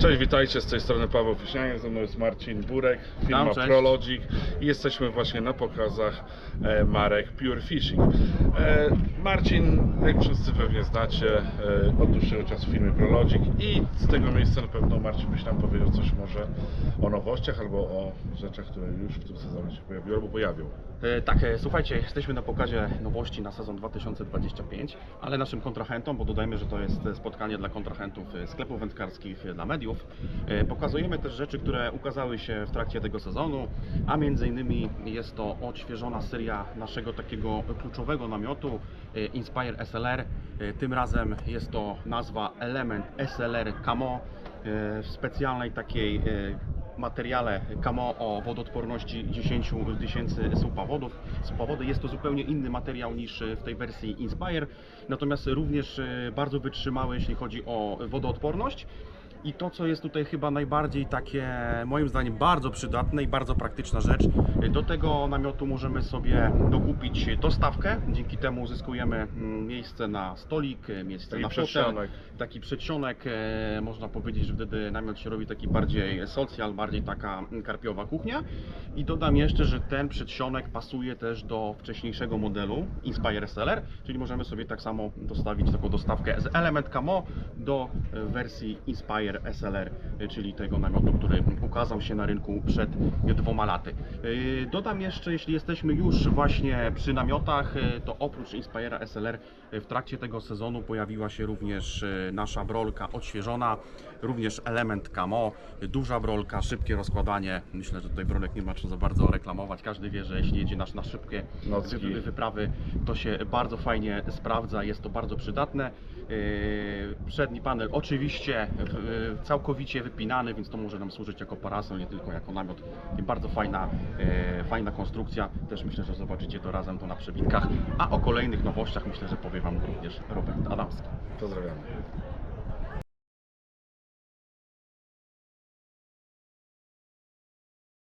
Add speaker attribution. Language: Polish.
Speaker 1: Cześć, witajcie, z tej strony Paweł Wiśnianiak, ze mną jest Marcin Burek, firma
Speaker 2: cześć.
Speaker 1: Prologic i jesteśmy właśnie na pokazach e, marek Pure Fishing. E, Marcin, jak wszyscy pewnie znacie, e, od dłuższego czasu w firmie Prologic i z tego miejsca na pewno Marcin byś nam powiedział coś może o nowościach albo o rzeczach, które już w tym sezonie się pojawiły albo pojawią.
Speaker 2: E, Tak, e, słuchajcie, jesteśmy na pokazie nowości na sezon 2025, ale naszym kontrahentom, bo dodajmy, że to jest spotkanie dla kontrahentów e, sklepów wędkarskich dla mediów, pokazujemy też rzeczy, które ukazały się w trakcie tego sezonu, a między innymi jest to odświeżona seria naszego takiego kluczowego namiotu Inspire SLR. Tym razem jest to nazwa Element SLR Camo w specjalnej takiej materiale KMO o wodoodporności 10 tysięcy słupowodów. Słupowody jest to zupełnie inny materiał niż w tej wersji Inspire, natomiast również e, bardzo wytrzymały, jeśli chodzi o wodoodporność. I to, co jest tutaj chyba najbardziej takie, moim zdaniem, bardzo przydatne i bardzo praktyczna rzecz, do tego namiotu możemy sobie dokupić dostawkę. Dzięki temu uzyskujemy mm, miejsce na stolik, e, miejsce
Speaker 1: Taki
Speaker 2: na fotel, taki przedsionek, e, można powiedzieć, że wtedy namiot się robi taki bardziej socjal, bardziej taka mm, karpiowa kuchnia. I dodam jeszcze, że ten przedsionek pasuje też do wcześniejszego modelu Inspire SLR, czyli możemy sobie tak samo dostawić taką dostawkę z Element Camo do e, wersji Inspire SLR, e, czyli tego namiotu, który ukazał się na rynku przed dwoma laty. E, Dodam jeszcze, jeśli jesteśmy już właśnie przy namiotach, e, to oprócz Inspire SLR w trakcie tego sezonu pojawiła się również nasza brolka odświeżona, również element camo, duża brolka, szybkie rozkładanie. Myślę, że tutaj brolek nie ma co za bardzo reklamować. Każdy wie, że jeśli jedzie nasz na szybkie
Speaker 1: Nocki.
Speaker 2: wyprawy, to się bardzo fajnie sprawdza, jest to bardzo przydatne. Przedni panel oczywiście yy, całkowicie wypinany, więc to może nam służyć jako parasol, nie tylko jako namiot. I bardzo fajna, yy, fajna konstrukcja. Też myślę, że zobaczycie to razem to na przebitkach. A o kolejnych nowościach myślę, że powie Wam również Robert Adamski.
Speaker 1: Pozdrawiamy.